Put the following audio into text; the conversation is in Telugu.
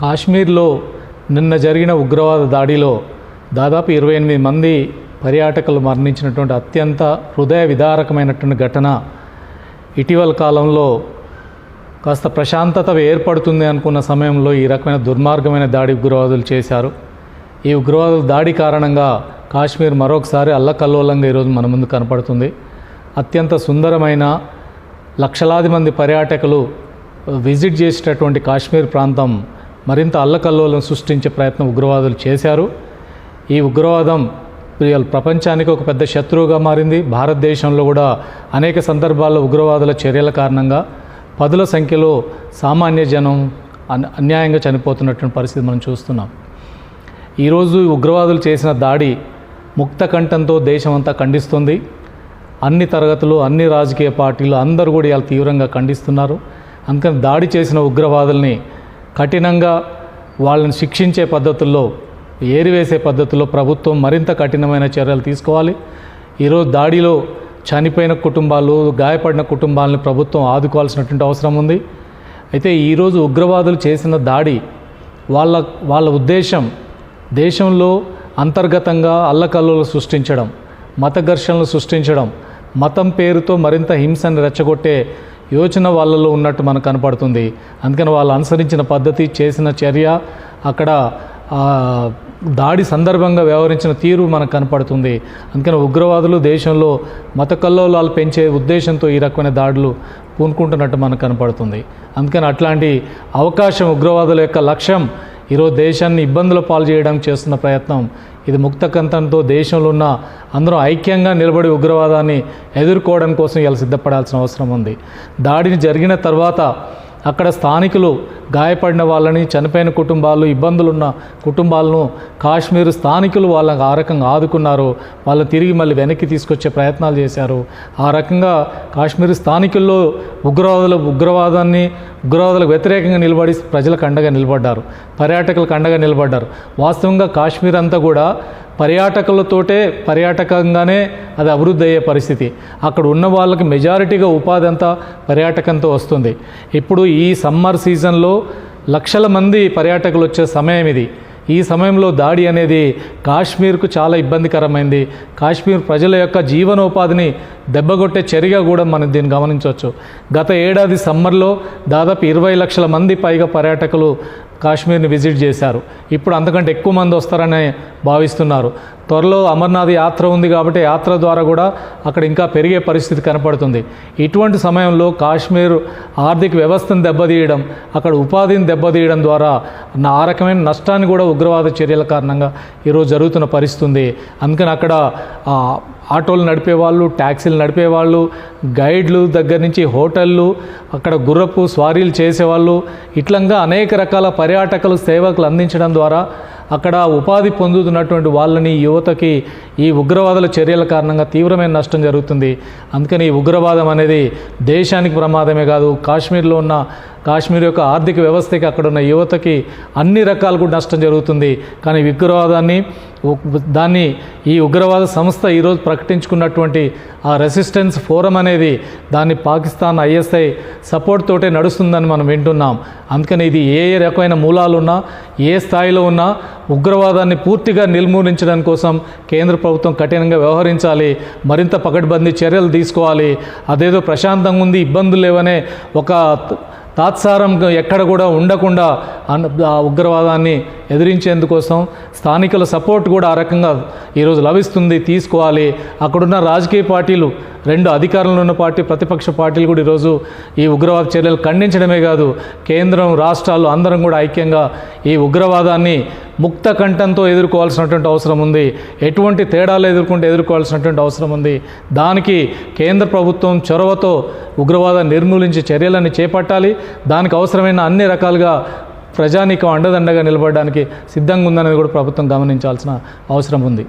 కాశ్మీర్లో నిన్న జరిగిన ఉగ్రవాద దాడిలో దాదాపు ఇరవై ఎనిమిది మంది పర్యాటకులు మరణించినటువంటి అత్యంత హృదయ విదారకమైనటువంటి ఘటన ఇటీవల కాలంలో కాస్త ప్రశాంతత ఏర్పడుతుంది అనుకున్న సమయంలో ఈ రకమైన దుర్మార్గమైన దాడి ఉగ్రవాదులు చేశారు. ఈ ఉగ్రవాదుల దాడి కారణంగా కాశ్మీర్ మరొకసారి అల్లకల్లోలంగా ఈరోజు మన ముందు కనపడుతుంది. అత్యంత సుందరమైన లక్షలాది మంది పర్యాటకులు విజిట్ చేసేటటువంటి కాశ్మీర్ ప్రాంతం మరింత అల్లకల్లోలను సృష్టించే ప్రయత్నం ఉగ్రవాదులు చేశారు. ఈ ఉగ్రవాదం ఇవాళ ప్రపంచానికి ఒక పెద్ద శత్రువుగా మారింది. భారతదేశంలో కూడా అనేక సందర్భాల్లో ఉగ్రవాదుల చర్యల కారణంగా పదుల సంఖ్యలో సామాన్య జనం అన్- అన్యాయంగా చనిపోతున్నటువంటి పరిస్థితి మనం చూస్తున్నాం. ఈరోజు ఉగ్రవాదులు చేసిన దాడి ముక్త కంఠంతో దేశమంతా ఖండిస్తుంది. అన్ని తరగతులు అన్ని రాజకీయ పార్టీలు అందరూ కూడా ఇలా తీవ్రంగా ఖండిస్తున్నారు. అందుకని దాడి చేసిన ఉగ్రవాదుల్ని కఠినంగా వాళ్ళని శిక్షించే పద్ధతుల్లో ఏరివేసే పద్ధతుల్లో ప్రభుత్వం మరింత కఠినమైన చర్యలు తీసుకోవాలి. ఈరోజు దాడిలో చనిపోయిన కుటుంబాలు గాయపడిన కుటుంబాలను ప్రభుత్వం ఆదుకోవాల్సినటువంటి అవసరం ఉంది. అయితే ఈరోజు ఉగ్రవాదులు చేసిన దాడి వాళ్ళ వాళ్ళ ఉద్దేశం దేశంలో అంతర్గతంగా అల్లకల్లోలు సృష్టించడం మత ఘర్షణలు సృష్టించడం మతం పేరుతో మరింత హింసను రెచ్చగొట్టే యోచన వాళ్ళలో ఉన్నట్టు మనకు కనపడుతుంది. అందుకని వాళ్ళు అనుసరించిన పద్ధతి చేసిన చర్య అక్కడ దాడి సందర్భంగా వ్యవహరించిన తీరు మనకు కనపడుతుంది. అందుకని ఉగ్రవాదులు దేశంలో మత కల్లోలాలు పెంచే ఉద్దేశంతో ఈ రకమైన దాడులు పూనుకుంటున్నట్టు మనకు కనపడుతుంది. అందుకని అట్లాంటి అవకాశం ఉగ్రవాదుల యొక్క లక్ష్యం ఈరోజు దేశాన్ని ఇబ్బందుల పాలు చేయడానికి చేస్తున్న ప్రయత్నం. ఇది ముక్త కంతంతో దేశంలో ఉన్న అందరూ ఐక్యంగా నిలబడి ఉగ్రవాదాన్ని ఎదుర్కోవడం కోసం ఇలా సిద్ధపడాల్సిన అవసరం ఉంది. దాడిని జరిగిన తర్వాత అక్కడ స్థానికులు గాయపడిన వాళ్ళని చనిపోయిన కుటుంబాలు ఇబ్బందులున్న కుటుంబాలను కాశ్మీర్ స్థానికులు వాళ్ళని ఆ రకంగా ఆదుకున్నారు. వాళ్ళని తిరిగి మళ్ళీ వెనక్కి తీసుకొచ్చే ప్రయత్నాలు చేశారు. ఆ రకంగా కాశ్మీర్ స్థానికుల్లో ఉగ్రవాదుల ఉగ్రవాదాన్ని ఉగ్రవాదులకు వ్యతిరేకంగా నిలబడి ప్రజలకు అండగా నిలబడ్డారు. పర్యాటకులకు అండగా నిలబడ్డారు. వాస్తవంగా కాశ్మీర్ అంతా కూడా పర్యాటకులతోటే పర్యాటకంగానే అది అభివృద్ధి అయ్యే పరిస్థితి. అక్కడ ఉన్న వాళ్ళకి మెజారిటీగా ఉపాధి అంతా పర్యాటకంతో వస్తుంది. ఇప్పుడు ఈ సమ్మర్ సీజన్లో లక్షల మంది పర్యాటకులు వచ్చే సమయం ఇది. ఈ సమయంలో దాడి అనేది కాశ్మీర్కు చాలా ఇబ్బందికరమైంది. కాశ్మీర్ ప్రజల యొక్క జీవనోపాధిని దెబ్బగొట్టే చర్యగా కూడా మనం దీన్ని గమనించవచ్చు. గత ఏడాది సమ్మర్లో దాదాపు ఇరవై లక్షల మంది పైగా పర్యాటకులు కాశ్మీర్ని విజిట్ చేశారు. ఇప్పుడు అంతకంటే ఎక్కువ మంది వస్తారని భావిస్తున్నారు. త్వరలో అమర్నాథ్ యాత్ర ఉంది కాబట్టి యాత్ర ద్వారా కూడా అక్కడ ఇంకా పెరిగే పరిస్థితి కనపడుతుంది. ఇటువంటి సమయంలో కాశ్మీర్ ఆర్థిక వ్యవస్థను దెబ్బతీయడం అక్కడ ఉపాధిని దెబ్బతీయడం ద్వారా నా- ఆ రకమైన నష్టాన్ని కూడా ఉగ్రవాద చర్యల కారణంగా ఈరోజు జరుగుతున్న పరిస్థితి ఉంది అందుకని అక్కడ ఆటోలు నడిపేవాళ్ళు ట్యాక్సీలు నడిపేవాళ్ళు గైడ్లు దగ్గర నుంచి హోటళ్ళు అక్కడ గుర్రపు స్వారీలు చేసేవాళ్ళు ఇట్లంగా అనేక రకాల పర్యాటకులు సేవకులు అందించడం ద్వారా అక్కడ ఉపాధి పొందుతున్నటువంటి వాళ్ళని యువతకి ఈ ఉగ్రవాదుల చర్యల కారణంగా తీవ్రమైన నష్టం జరుగుతుంది. అందుకని ఈ ఉగ్రవాదం అనేది దేశానికి ప్రమాదమే కాదు కాశ్మీర్లో ఉన్న కాశ్మీర్ యొక్క ఆర్థిక వ్యవస్థకి అక్కడ ఉన్న యువతకి అన్ని రకాలు కూడా నష్టం జరుగుతుంది. కానీ ఉగ్రవాదాన్ని దాన్ని ఈ ఉగ్రవాద సంస్థ ఈరోజు ప్రకటించుకున్నటువంటి ఆ రెసిస్టెన్స్ ఫోరం అనేది దాన్ని పాకిస్తాన్ ఐఎస్ఐ సపోర్ట్ తోటే నడుస్తుందని మనం వింటున్నాం. అందుకని ఇది ఏ ఏ రకమైన మూలాలు ఉన్నా ఏ స్థాయిలో ఉన్నా ఉగ్రవాదాన్ని పూర్తిగా నిర్మూలించడం కోసం కేంద్ర ప్రభుత్వం కఠినంగా వ్యవహరించాలి మరింత పకడ్బందీ చర్యలు తీసుకోవాలి. అదేదో ప్రశాంతంగా ఉంది ఇబ్బందులు లేవనే ఒక తాత్సారం ఎక్కడ కూడా ఉండకుండా అన్- ఉగ్రవాదాన్ని ఎదిరించేందుకోసం స్థానికుల సపోర్ట్ కూడా ఆ రకంగా ఈరోజు లభిస్తుంది తీసుకోవాలి. అక్కడున్న రాజకీయ పార్టీలు రెండు అధికారంలో ఉన్న పార్టీ ప్రతిపక్ష పార్టీలు కూడా ఈరోజు ఈ ఉగ్రవాద చర్యలు ఖండించడమే కాదు కేంద్రం రాష్ట్రాలు అందరం కూడా ఐక్యంగా ఈ ఉగ్రవాదాన్ని ముక్త కంఠంతో ఎదుర్కోవాల్సినటువంటి అవసరం ఉంది. ఎటువంటి తేడాలు ఎదుర్కొంటే ఎదుర్కోవాల్సినటువంటి అవసరం ఉంది. దానికి కేంద్ర ప్రభుత్వం చొరవతో ఉగ్రవాదాన్ని నిర్మూలించే చర్యలను చేపట్టాలి. దానికి అవసరమైన అన్ని రకాలుగా ప్రజానీకం అండదండగా నిలబడడానికి సిద్ధంగా ఉందనేది కూడా ప్రభుత్వం గమనించాల్సిన అవసరం ఉంది.